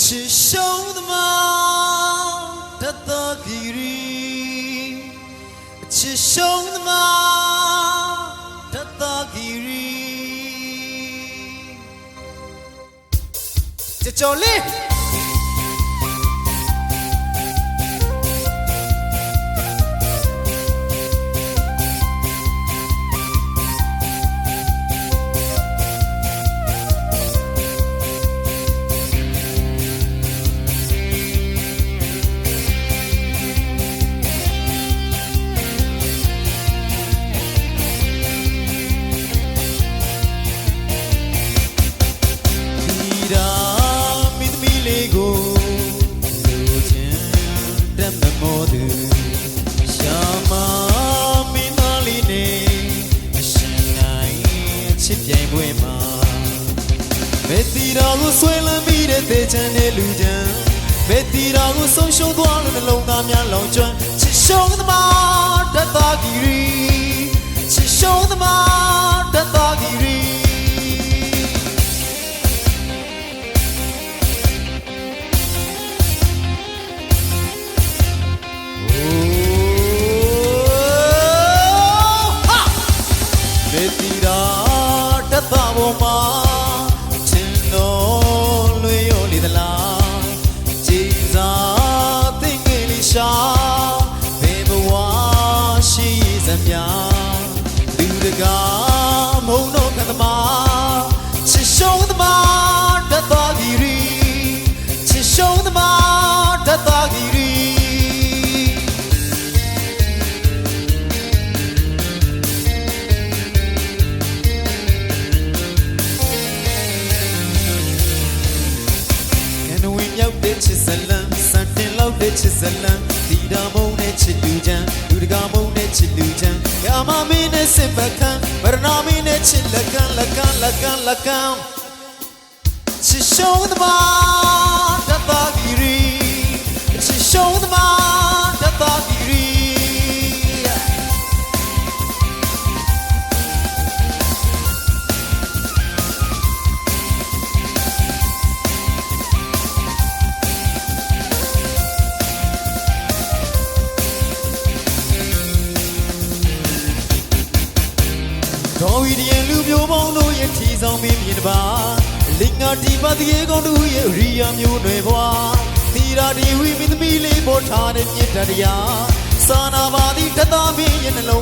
ချစ်ရှုံးသမားတတ်တော်ဂီရီချစ်ရှုံးသမားတတ်တော်ဂီရီကြကြော်လေး စ်ပြိုင်ပွဲမှာမေတီရာကိုဆွဲလန်းပြီးတဲ့သေချမ်းတဲ့လူချမ်းမေတီရာကိုဆုံးရှုံးသွားလို့နှလုံးသားများလောင်ကျွမ်း လူတကာမုံတော့ကသမာချစ်ရှုံးသမာတတ်တာဂီရီချစ်ရှုံးသမာတတ်တာဂီရီကနဝင်းမြောက်တဲ့ချစ်စလန်စံတင်လောက်တဲ့ချစ်စလန်ဒီတာမုံနဲ့ချစ်လူချမ်းလူတကာမုံနဲ့ချစ်လူချ မ်းရာမမင်းနဲ့စစ်ပကံမရဏမင်းနဲ့ချစ်လကန်လကန်လကန်လကန်ချစ်ရှုံးသမားတတ်တာဂီရီချစ်ရှုံးသမား တော်ဝီဒီယန်လူမျိုးပေါင်းတို့ရဲ့ထီဆောင်မင်းမြင်တပါလင်္ကာဒီပါတရေကောင်းတို့ရဲ့ရိယာမျိုးတွေဘွာသီရာဒီဝီမင်းသမီးလေးပေါ်ထားတဲ့မြစ်တရားစာနာပါသည်တသမင်းရဲ့နှလုံး